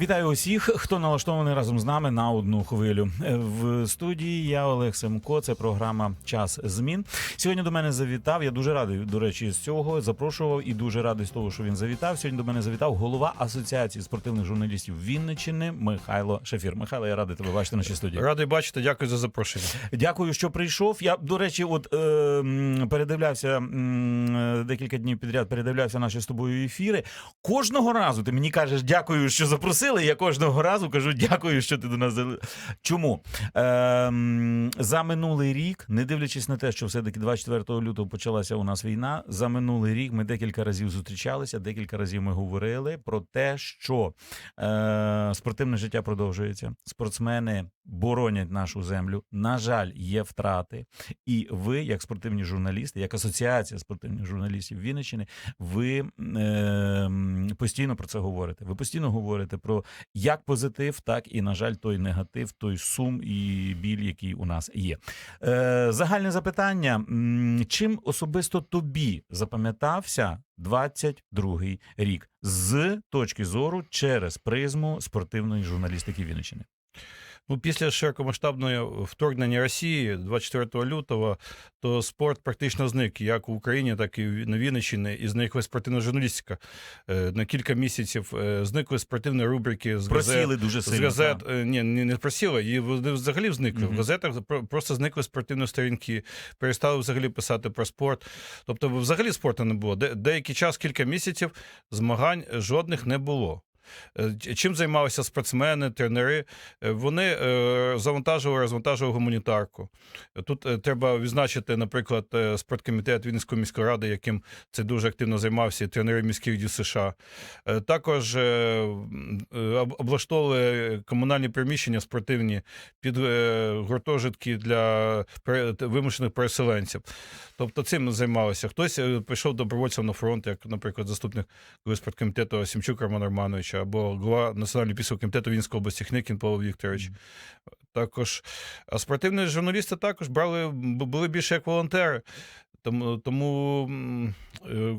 Вітаю усіх, хто налаштований разом з нами на одну хвилю. Е, В студії я Олег Семко. Це програма Час змін. Сьогодні до мене завітав. Я дуже радий, до речі, з цього запрошував і дуже радий з того, що він завітав. Сьогодні до мене завітав голова Асоціації спортивних журналістів Вінниччини Михайло Шефір. Михайло, я радий тебе бачити в нашій студії. Радий бачити, дякую за запрошення. Дякую, що прийшов. Я до речі, от е, передивлявся е, декілька днів підряд, передивлявся наші з тобою ефіри. Кожного разу ти мені кажеш дякую, що запросили. Я кожного разу кажу дякую, що ти до нас зали- Чому е, за минулий рік, не дивлячись на те, що все таки 24 лютого почалася у нас війна. За минулий рік ми декілька разів зустрічалися, декілька разів ми говорили про те, що е, спортивне життя продовжується. Спортсмени боронять нашу землю. На жаль, є втрати. І ви, як спортивні журналісти, як асоціація спортивних журналістів Вінниччини, ви е, постійно про це говорите. Ви постійно говорите про як позитив, так і на жаль, той негатив, той сум і біль, який у нас є. Е, загальне запитання: чим особисто тобі запам'ятався 22-й рік з точки зору через призму спортивної журналістики Вінниччини? Ну, після широкомасштабного вторгнення Росії 24 лютого, то спорт практично зник як в Україні, так і на Вінниччині, і зникла спортивна журналістика. Е, На кілька місяців е, зникли спортивні рубрики з Просіли газет. дуже З газет ні, не, не просіли, і вони взагалі зникли. Мгм. В газетах про- просто зникли спортивні сторінки, перестали взагалі писати про спорт. Тобто, взагалі спорту не було. Де, деякий час, кілька місяців, змагань жодних не було. Е, Чим займалися спортсмени, тренери? Е, Вони е, завантажували, розвантажували гуманітарку. Тут треба відзначити, наприклад, спорткомітет Вінницької міської ради, яким це дуже активно займався, і тренери міських дій США. Також облаштовували комунальні приміщення спортивні під гуртожитки для вимушених переселенців. Тобто цим займалися. Хтось пішов добровольцем на фронт, як, наприклад, заступник спорткомітету Сімчук Роман Романовича, або голова Національного пісового комітету Вінської області Хникін Павло Вікторович. Також а спортивні журналісти також брали були більше як волонтери. Тому, тому е,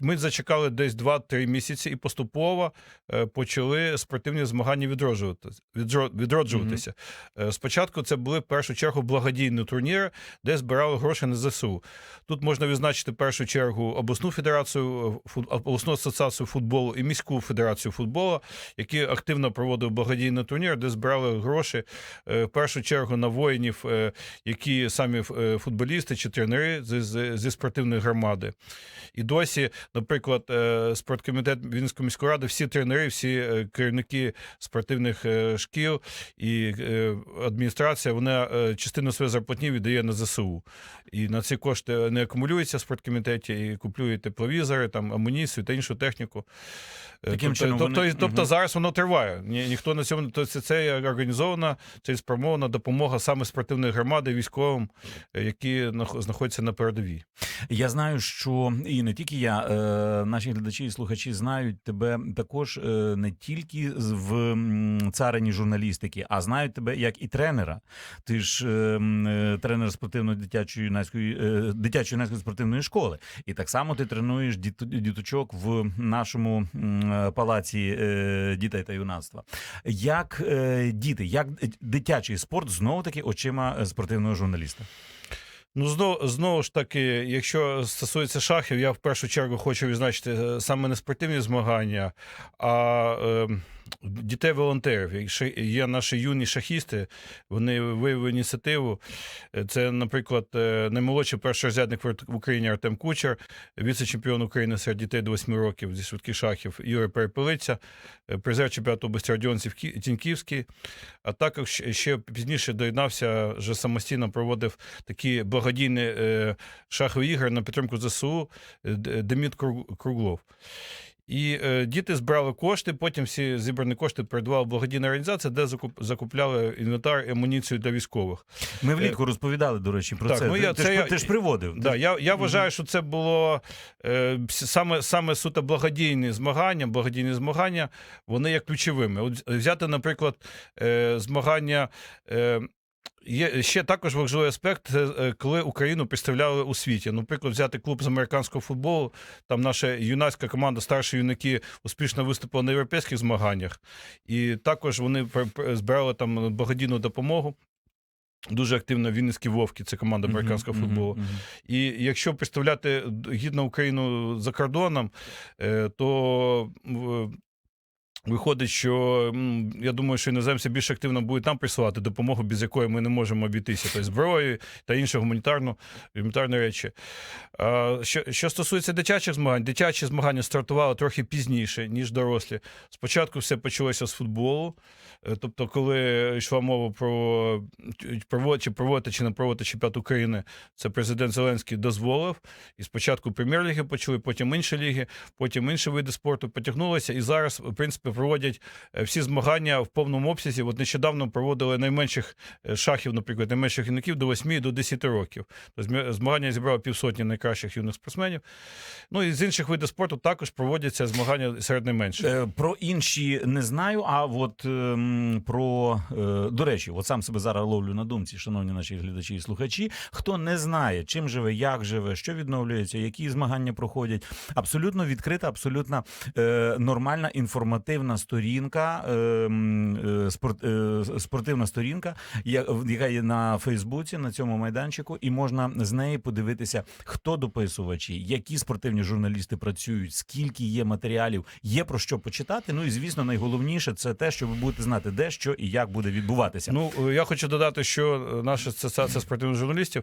ми зачекали десь 2-3 місяці і поступово е, почали спортивні змагання відроджуватися. відро- відроджуватися. Е, Спочатку це були в першу чергу благодійні турніри, де збирали гроші на ЗСУ. Тут можна відзначити в першу чергу обласну федерацію, е, обласну асоціацію футболу і міську федерацію футболу, які активно проводили благодійний турнір, де збирали гроші е, в першу чергу на воїнів, які самі футболісти чи тренери зі спортивної громади. І досі, наприклад, е, спорткомітет Вінницької міської ради, всі тренери, всі е, керівники спортивних е, шкіл і адміністрація, вона частину своєї зарплатні віддає на ЗСУ. І на ці кошти не акумулюються в спорткомітеті і куплюють тепловізори, там амуніцію та іншу техніку. Таким тобто, чином тобто, вони- тобто Мгм. зараз воно триває. Ні, ніхто на цьому то це, це організована, це є спрямована допомога саме спортивної громади військовим, які знаходяться на передовій. Я знаю, що і не тільки я, наші глядачі і слухачі знають тебе також е, не тільки в царині журналістики, а знають тебе як і тренера. Ти ж е, е, тренер спортивної дитячої юнацької е, дитячої юнацької спортивної школи. І так само ти тренуєш діт- діточок в нашому е, палаці е, дітей та юнацтва. Як е, діти, як дитячий спорт знову таки очима е, спортивного журналіста? Ну, знову, знову ж таки, якщо стосується шахів, я в першу чергу хочу відзначити е, саме не спортивні змагання, а е, дітей-волонтерів. Є наші юні шахісти, вони виявили ініціативу. Це, наприклад, е, наймолодший першорозрядник в Україні Артем Кучер, віце-чемпіон України серед дітей до 8 років зі швидких шахів Юрій Перепелиця, е, призер чемпіонату області Родіонців Кі- Тіньківський. А також ще- пізніше доєднався, вже самостійно проводив такі благодійні е, шахові ігри на підтримку ЗСУ Деміт Круглов. І е, діти збирали кошти, потім всі зібрані кошти передавали благодійна організація, де закуп, закупляли інвентар і амуніцію для військових. Ми влітку розповідали, до речі, про Так, це. ну, я- ти це ж, я- ти ж приводив. Да, Ти- я, я вважаю, що це було е, саме, саме суто благодійні змагання. Благодійні змагання вони є ключовими. От взяти, наприклад, е, змагання. Е, Є ще також важливий аспект, е, коли Україну представляли у світі. Наприклад, взяти клуб з американського футболу. Там наша юнацька команда, старші юнаки, успішно виступили на європейських змаганнях, і також вони збирали там благодійну допомогу. Дуже активно Вінницькі Вовки, це команда американського мгм, футболу. мгм. І якщо представляти гідно Україну за кордоном, е, то виходить, що я думаю, що іноземці більш активно будуть нам присилати допомогу, без якої ми не можемо обійтися, тобто зброї та інші гуманітарну, гуманітарні речі. Що, що стосується дитячих змагань, дитячі змагання стартували трохи пізніше, ніж дорослі. Спочатку все почалося з футболу. Е, Тобто, коли йшла мова про проводити, чи проводити чи не проводити чемпіонат України, це президент Зеленський дозволив. І спочатку прем'єр-ліги почали, потім інші ліги, потім інші види спорту потягнулися. І зараз, в принципі, проводять е, всі змагання в повному обсязі. От нещодавно проводили найменших е, шахів, наприклад, найменших юнаків до 8 і до 10 років. Тобто змагання зібрало півсотні найкращих юних спортсменів. Ну і з інших видів спорту також проводяться змагання серед найменших. Е, Про інші не знаю. А от ем, про до речі, от сам себе зараз ловлю на думці, шановні наші глядачі і слухачі. Хто не знає, чим живе, як живе, що відновлюється, які змагання проходять. Абсолютно відкрита, абсолютно нормальна інформативна сторінка, е, е, е, спортивна сторінка, яка є на Фейсбуці, на цьому майданчику, і можна з неї подивитися, хто дописувачі, які спортивні журналісти працюють, скільки є матеріалів, є про що почитати. Ну і звісно, найголовніше це те, що ви будете знати, де що і як буде відбуватися. Ну, е, я хочу додати, що наша асоціація спортивних журналістів.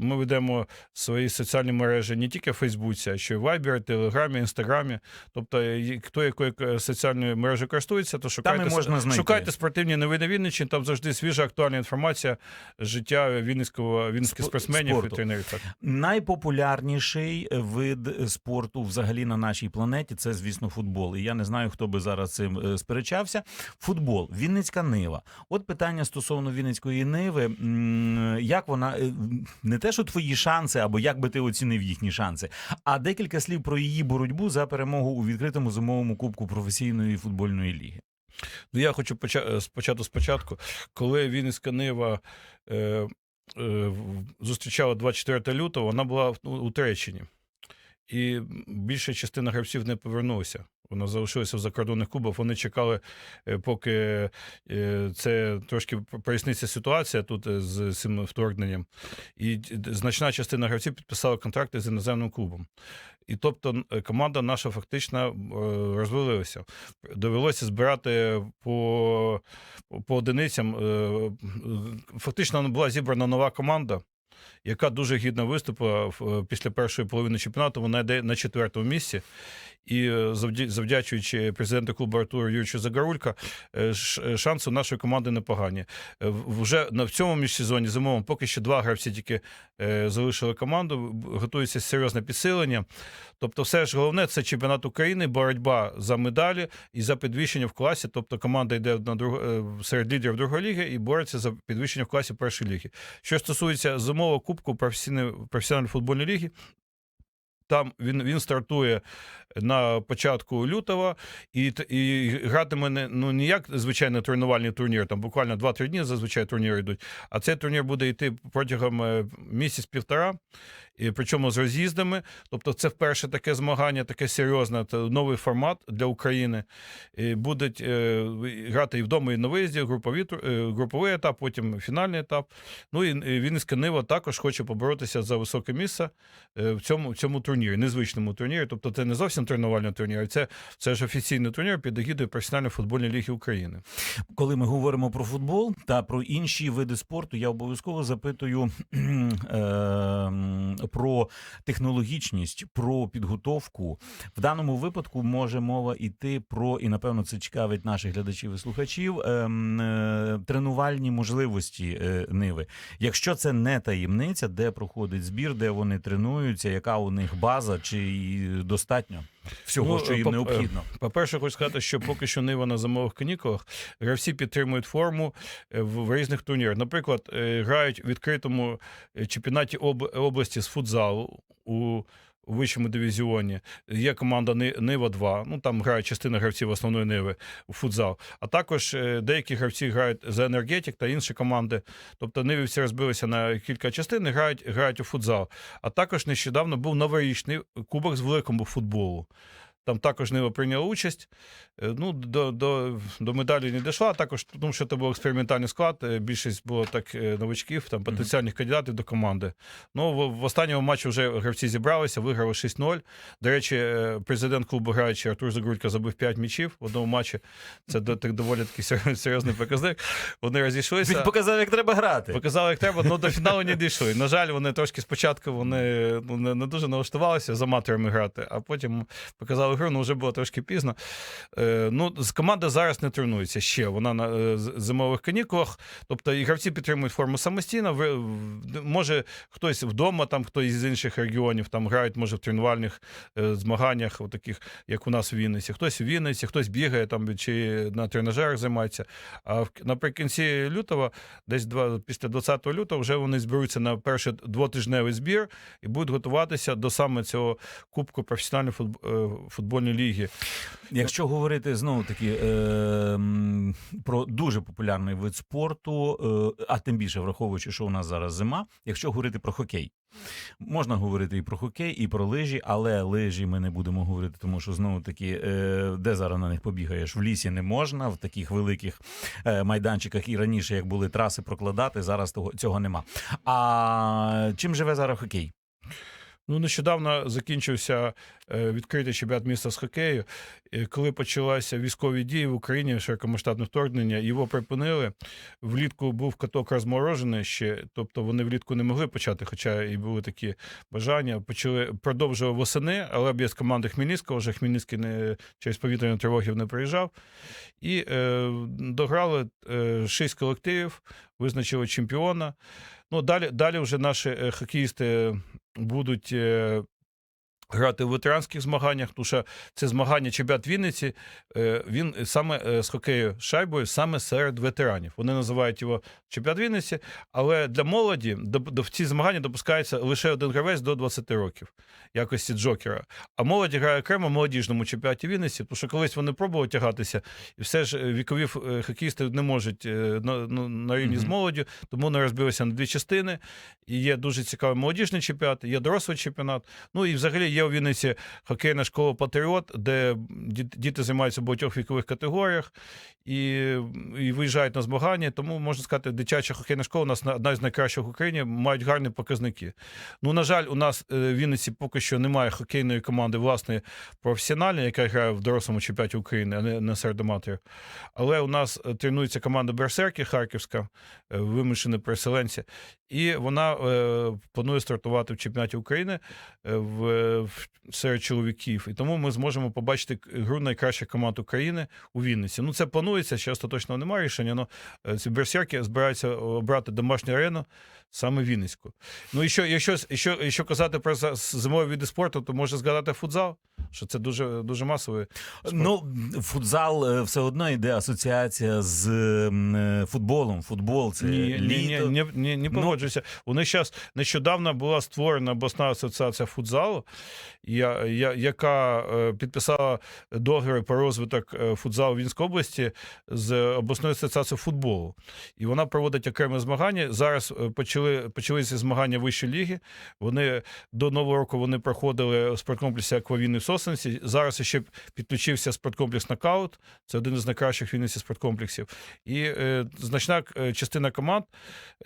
Ми ведемо свої соціальні мережі не тільки в Фейсбуці, а ще й в Viber, Телеграмі, Інстаграмі. Тобто, хто якою е, соціальною мережею користується, то шукайте, і можна знайти. шукайте спортивні новини Вінниччини, там завжди свіжа актуальна інформація життя вінницького вінницьких Спо- спортсменів спорту. і тренерів. Так. Найпопулярніший вид спорту взагалі на нашій планеті це, звісно, футбол. І я не знаю, хто би зараз цим е, сперечався. Футбол, Вінницька нива. От питання стосовно Вінницької ниви. Як вона е, не те, що твої шанси, або як би ти оцінив їхні шанси, а декілька слів про її боротьбу за перемогу у відкритому зимовому кубку професійної футбольної ліги. Ну, я хочу поча- е, спочатку, коли Вінницька Нива е, е, зустрічала 24 лютого, вона була ну, у Туреччині. І більша частина гравців не повернулася. Вона залишилася в закордонних клубах. Вони чекали, е, поки е, це трошки проясниться ситуація тут е, з цим вторгненням. І значна частина гравців підписала контракти з іноземним клубом. І тобто команда наша фактично розвалилася. Довелося збирати по, по одиницям. Фактично була зібрана нова команда, яка дуже гідно виступила після першої половини чемпіонату. Вона йде на четвертому місці. І е, завдячуючи президенту клубу Артуру Юрійовичу Загорулька, е, шанси нашої команди непогані. Е, Вже на в цьому міжсезоні зимовому поки що два гравці тільки е, залишили команду. Готується серйозне підсилення. Тобто, все ж головне це чемпіонат України, боротьба за медалі і за підвищення в класі. Тобто команда йде на друг... е, серед лідерів другої ліги і бореться за підвищення в класі першої ліги. Що стосується зимового кубку професійної професіональної футбольної ліги. Там він, він стартує на початку лютого і, і гратиме не ну не як звичайно тренувальний турнір, там буквально 2-3 дні зазвичай турніри йдуть. А цей турнір буде йти протягом е, місяць-півтора, і причому з роз'їздами. Тобто, це вперше таке змагання, таке серйозне, це новий формат для України. І будуть е, грати і вдома, і на виїзді, групові, е, груповий етап, потім фінальний етап. Ну і і Вінницька Нива також хоче поборотися за високе місце е, в цьому, в цьому турнірі, незвичному турнірі. Тобто, це не зовсім тренувальний турнір, це, це ж офіційний турнір під егідою професіональної футбольної ліги України. Коли ми говоримо про футбол та про інші види спорту, я обов'язково запитую е, про технологічність, про підготовку. В даному випадку може мова йти про, і напевно це цікавить наших глядачів і слухачів, ем, е, тренувальні можливості е, Ниви. Якщо це не таємниця, де проходить збір, де вони тренуються, яка у них база, чи достатньо? Всього, Ну, що їм по- необхідно. По-перше, хочу сказати, що поки що Нива на зимових канікулах гравці підтримують форму е, в, в різних турнірах. Наприклад, е, грають в відкритому е, чемпіонаті об, області з футзалу у. У вищому дивізіоні є команда Нива 2 Ну там грає частина гравців основної Ниви у футзал. А також е, деякі гравці грають за енергетик та інші команди. Тобто Ниві всі розбилися на кілька частин і грають, грають у футзал. А також нещодавно був новорічний кубок з великому футболу. Там також Нива прийняла участь. Е, Ну, до, до, до медалі не дійшла, також тому, що це був експериментальний склад. е, Більшість було так е, новачків, там потенціальних кандидатів до команди. Ну, в, в останньому матчі вже гравці зібралися, виграли 6-0. До речі, президент клубу граючий Артур Загрудько забив 5 м'ячів в одному матчі. Це так доволі такий серйозний показник. Вони розійшлися. Він показав, як треба грати. Показали, як треба, але до фіналу не дійшли. На жаль, вони трошки спочатку вони ну, не, не дуже налаштувалися з аматорами грати, а потім показали гру, ну вже було трошки пізно. Е, ну, команда зараз не тренується ще. Вона на е, зимових канікулах. Тобто і гравці підтримують форму самостійно. Ви- в- Може, хтось вдома, там хтось з інших регіонів там грають, може, в тренувальних е, змаганнях, таких, як у нас в Вінниці. Хтось в Вінниці, хтось бігає там чи на тренажерах займається. А в- наприкінці лютого десь два, після 20 лютого вже вони зберуться на перший двотижневий збір і будуть готуватися до саме цього Кубку професіональної футб- футбольної ліги. Якщо говорити знову таки е, про дуже популярний вид спорту, е, а тим більше враховуючи, що у нас зараз зима, якщо говорити про хокей, можна говорити і про хокей, і про лижі, але лижі ми не будемо говорити, тому що знову таки, е, де зараз на них побігаєш? В лісі не можна, в таких великих е, майданчиках і раніше, як були траси прокладати, зараз того цього нема. А чим живе зараз хокей? Ну, нещодавно закінчився е, відкритий чемпіонат міста з хокею. Коли почалися військові дії в Україні, широкомасштабне вторгнення, його припинили. Влітку був каток розморожений ще, тобто вони влітку не могли почати, хоча і були такі бажання. Почали продовжували восени, але без команди Хмельницького вже Хмельницький не через повітряні тривоги не приїжджав. І е, дограли е, шість колективів, визначили чемпіона. Ну, далі, далі вже наші е, хокеїсти будуть е, грати в ветеранських змаганнях, тому що це змагання чемпіонат Вінниці, е, він саме е, з хокею шайбою, саме серед ветеранів. Вони називають його чемпіонат Вінниці, але для молоді до, в ці змагання допускається лише один гравець до 20 років, якості джокера. А молодь грає окремо в молодіжному чемпіонаті Вінниці, тому що колись вони пробували тягатися, і все ж е, вікові хокеїсти не можуть на, ну, на рівні з молоддю, тому вони розбилися на дві частини. І є дуже цікавий молодіжний чемпіонат, є дорослий чемпіонат. Ну і взагалі є у Вінниці хокейна школа Патріот, де діти займаються в багатьох вікових категоріях і, і виїжджають на змагання. Тому можна сказати, дитяча хокейна школа у нас одна з найкращих в Україні, мають гарні показники. Ну, на жаль, у нас е, в Вінниці поки що немає хокейної команди власної професіональної, яка грає в дорослому чемпіонаті України, а не, не серед. Але у нас е, тренується команда Берсерки Харківська, е, вимушені переселенці, і вона планує стартувати в чемпіонаті України в серед чоловіків. І тому ми зможемо побачити гру найкращих команд України у Вінниці. Ну це планується, ще остаточного немає рішення. але ці берсерки збираються обрати домашню арену саме Вінницьку. Ну і що, якщо, якщо, якщо казати про зимові види спорту, то можна згадати футзал, що це дуже дуже масовий. спорт. Ну, футзал е, все одно йде асоціація з е, футболом. Футбол це Ні, ні, ні, ні, ні, не погоджуюся. У них зараз нещодавно була створена обласна асоціація футзалу, я, я, яка е, підписала договір про розвиток е, футзалу в Вінській області з обласною асоціацією футболу. І вона проводить окреме змагання. Зараз е, почали, почалися змагання вищої ліги. Вони до нового року вони проходили в спорткомплексі Аквавіни Сосенці. Зараз ще підключився спорткомплекс Нокаут. Це один із найкращих Вінниці спорткомплексів. І е, значна частина команд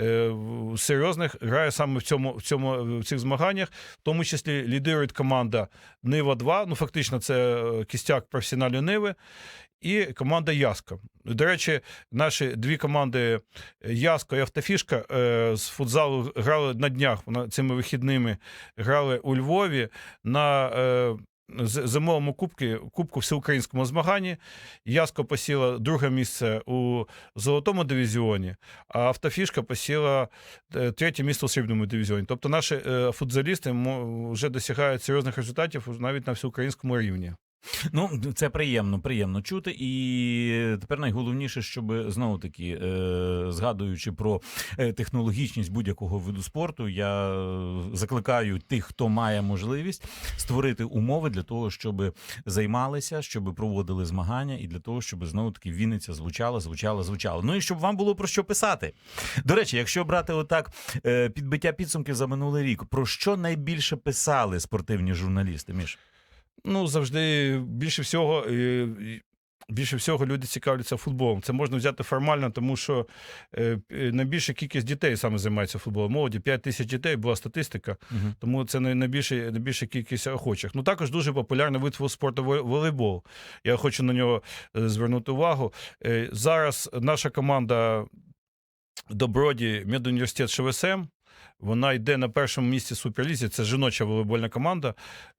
е, серйозних грає саме в цьому, в цьому в цих змаганнях, в тому числі лідирує команда Нива 2 Ну фактично, це е, кістяк професіональної Ниви. І команда Яска. До речі, наші дві команди Яско і Автофішка е, з футзалу грали на днях. Цими вихідними грали у Львові на е, зимовому кубку, кубку всеукраїнському змаганні. Яско посіла друге місце у золотому дивізіоні, а автофішка посіла е, третє місце у срібному дивізіоні. Тобто наші е, футзалісти вже досягають серйозних результатів навіть на всеукраїнському рівні. Ну, це приємно, приємно чути. І тепер найголовніше, щоб знову таки, е, згадуючи про е, технологічність будь-якого виду спорту, я закликаю тих, хто має можливість, створити умови для того, щоб займалися, щоб проводили змагання, і для того, щоб знову таки Вінниця звучала, звучала, звучала. Ну і щоб вам було про що писати. До речі, якщо брати отак е, підбиття підсумків за минулий рік, про що найбільше писали спортивні журналісти? Міш? Ну, завжди більше всього. е, Більше всього люди цікавляться футболом. Це можна взяти формально, тому що е, е, найбільша кількість дітей саме займається футболом. Молоді 5 тисяч дітей була статистика, Угу. тому це най- найбільша, найбільша кількість охочих. Ну також дуже популярний вид спорту волейбол. Я хочу на нього звернути увагу. Зараз наша команда Доброді медуніверситет ШВСМ. Вона йде на першому місці Суперлізі. Це жіноча волейбольна команда.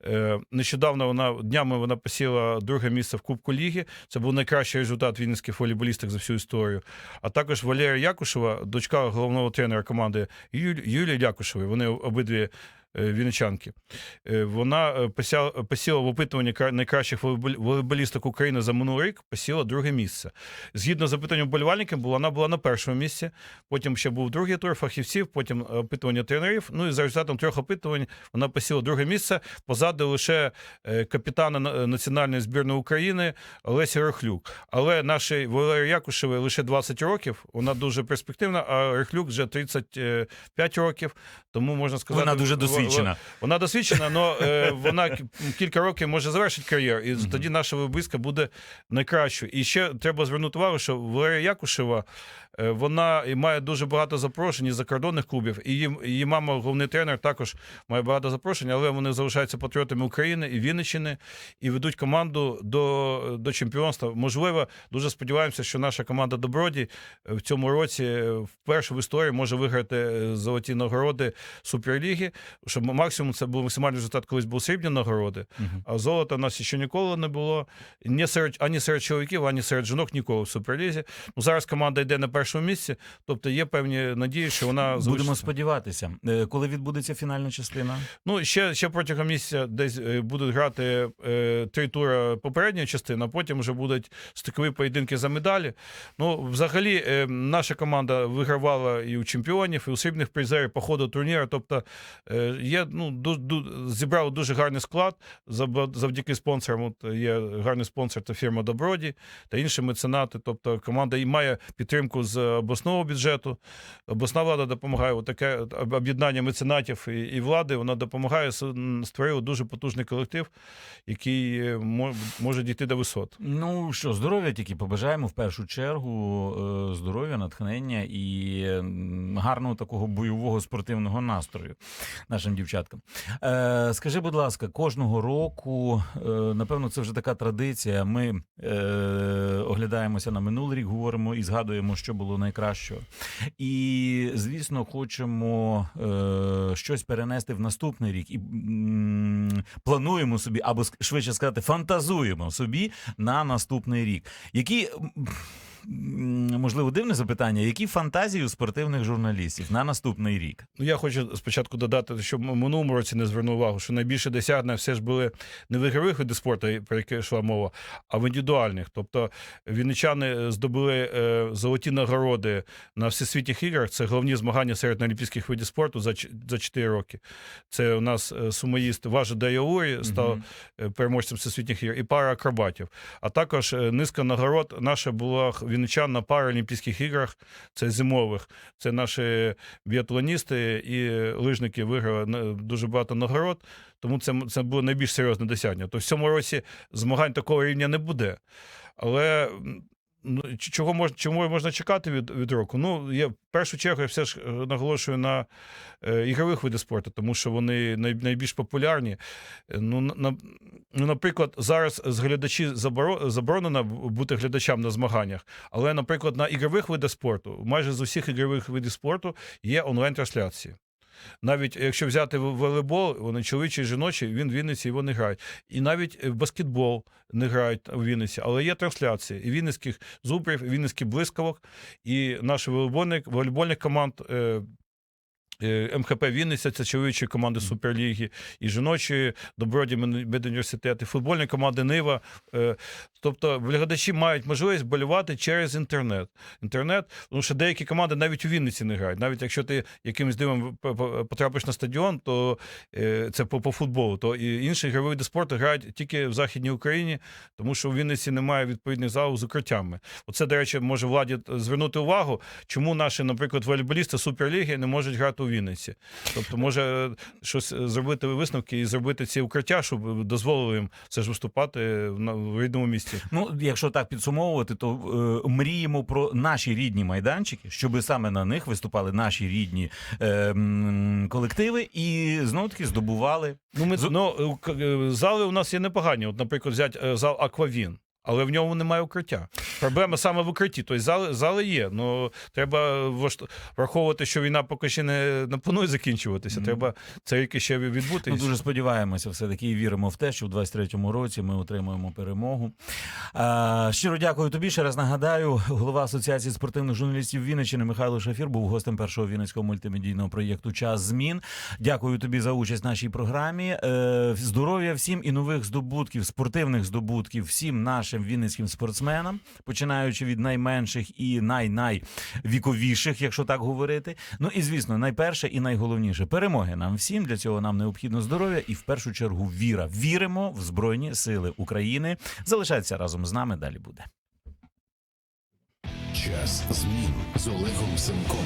Е, Нещодавно вона днями вона посіла друге місце в Кубку Ліги. Це був найкращий результат вінницьких волейболісток за всю історію. А також Валерія Якушева, дочка головного тренера команди Юлі- Юлії Якушевої. Вони обидві. Е, Вінничанки. Е, Вона е, посіла, в опитуванні кра- найкращих волейбол- волейболісток України за минулий рік, посіла друге місце. Згідно з опитанням вболівальників, була- вона була на першому місці. Потім ще був другий тур фахівців, потім опитування тренерів. Ну і за результатом трьох опитувань вона посіла друге місце. Позаду лише капітана національної збірної України Лесі Рохлюк. Але нашій Валерії Якушевій лише 20 років. Вона дуже перспективна, а Рохлюк вже 35 років. Тому можна сказати, Вона дуже в- досвідчена. вона досвідчена, але вона кілька років може завершити кар'єру, і тоді наша вибиска буде найкращою. І ще треба звернути увагу, що Валерія Якушева вона має дуже багато запрошень із закордонних клубів. І її, її мама, головний тренер, також має багато запрошень, але вони залишаються патріотами України і Вінниччини і ведуть команду до, до чемпіонства. Можливо, дуже сподіваємося, що наша команда Доброді е, в цьому році е, вперше в історії може виграти е, золоті нагороди Суперліги. Щоб максимум це був максимальний результат, колись був срібні нагороди. Мгм. А золота у нас ще ніколи не було. Ні серед, ані серед чоловіків, ані серед жінок ніколи в Суперлізі. Ну, зараз команда йде на першому місці, тобто є певні надії, що вона Будемо сподіватися, Е, коли відбудеться фінальна частина. Ну, ще, ще протягом місяця десь е, будуть грати е, три тури попередньої частини, а потім вже будуть стикові поєдинки за медалі. Ну, взагалі, е, наша команда вигравала і у чемпіонів, і у срібних призерів по ходу турніру. Тобто е, є, ну, ду, ду, зібрали дуже гарний склад завдяки спонсорам. От є гарний спонсор, це фірма Доброді та інші меценати. Тобто команда і має підтримку з обласного бюджету. Обласна влада допомагає. Отаке об- об'єднання меценатів і, і влади. Вона допомагає створила дуже потужний колектив, який е, може дійти до висот. Ну що, здоров'я тільки побажаємо в першу чергу. е, Здоров'я, натхнення і гарного такого бойового спортивного настрою нашим дівчаткам. Е, Скажи, будь ласка, кожного року, напевно, це вже така традиція. Ми оглядаємося на минулий рік, говоримо і згадуємо, що найкращого. І, звісно, хочемо е, щось перенести в наступний рік. І м, плануємо собі, або швидше сказати, фантазуємо собі на наступний рік. Які. Можливо, дивне запитання, які фантазії у спортивних журналістів на наступний рік? Ну, я хочу спочатку додати, що в минулому році не звернув увагу, що найбільше досягнення все ж були не в ігрових видах спорту, про які йшла мова, а в індивідуальних. Тобто вінничани здобули е, золоті нагороди на всесвітніх іграх. Це головні змагання серед олімпійських видів спорту за, за 4 роки. Це у нас е, сумоїст Важа Дайолурі став е, переможцем всесвітніх ігор і пара акробатів. А також низка нагород наша була вінничан на паралімпійських іграх. Це зимових. Це наші біатлоністи і лижники виграли дуже багато нагород. Тому це, це було найбільш серйозне досягнення. То в цьому році змагань такого рівня не буде. Але чого мож, чому можна чекати від, від року? Ну, я в першу чергу я все ж е, наголошую на е, ігрових видах спорту, тому що вони най, найбільш популярні. Ну, на, ну, наприклад, зараз з глядачі заборо- заборонено бути глядачам на змаганнях, але, наприклад, на ігрових видах спорту, майже з усіх ігрових видів спорту є онлайн-трансляції. Навіть якщо взяти волейбол, вони чоловічі і жіночі, він в Вінниці його не грають. І навіть е, в баскетбол не грають в Вінниці, але є трансляції і вінницьких зубрів, і вінницьких блискавок, і наших волейбольних, волейбольних команд. Е, МХП Вінниця це чоловічі команди Суперліги, і жіночі Доброді медуніверситет, і футбольні команди Нива. Е, Тобто глядачі мають можливість болювати через інтернет. Інтернет, тому що деякі команди навіть у Вінниці не грають. Навіть якщо ти якимось дивом потрапиш на стадіон, то е, це по, по футболу, то і інші ігрові види спорту грають тільки в Західній Україні, тому що у Вінниці немає відповідних залів з укриттями. Оце, до речі, може владі звернути увагу, чому наші, наприклад, волейболісти Суперліги не можуть грати у Вінниці. Тобто, може щось зробити висновки і зробити ці укриття, щоб дозволили їм все ж виступати в рідному місті. Ну, якщо так підсумовувати, то е, мріємо про наші рідні майданчики, щоб саме на них виступали наші рідні е, колективи і знову таки здобували. Ну, ми, ну, е, е, зали у нас є непогані. От, наприклад, взяти е, зал Аквавін. Але в ньому немає укриття. Проблема саме в укритті. Тобто зали, зали є. Ну треба враховувати, що війна поки ще не, не планує закінчуватися. Треба цей рік ще відбути. Ну, дуже сподіваємося, все-таки і віримо в те, що в 23-му році ми отримаємо перемогу. А, щиро дякую тобі. Ще раз нагадаю, голова Асоціації спортивних журналістів Вінниччини Михайло Шафір був гостем першого вінницького мультимедійного проєкту Час змін. Дякую тобі за участь в нашій програмі. Е, здоров'я всім і нових здобутків, спортивних здобутків всім нашим вінницьким спортсменам, починаючи від найменших і най-найвіковіших, якщо так говорити. Ну і звісно, найперше і найголовніше перемоги нам всім. Для цього нам необхідно здоров'я і в першу чергу віра. Віримо в Збройні Сили України. Залишайтеся разом з нами. Далі буде. Час змін з Олегом Семком.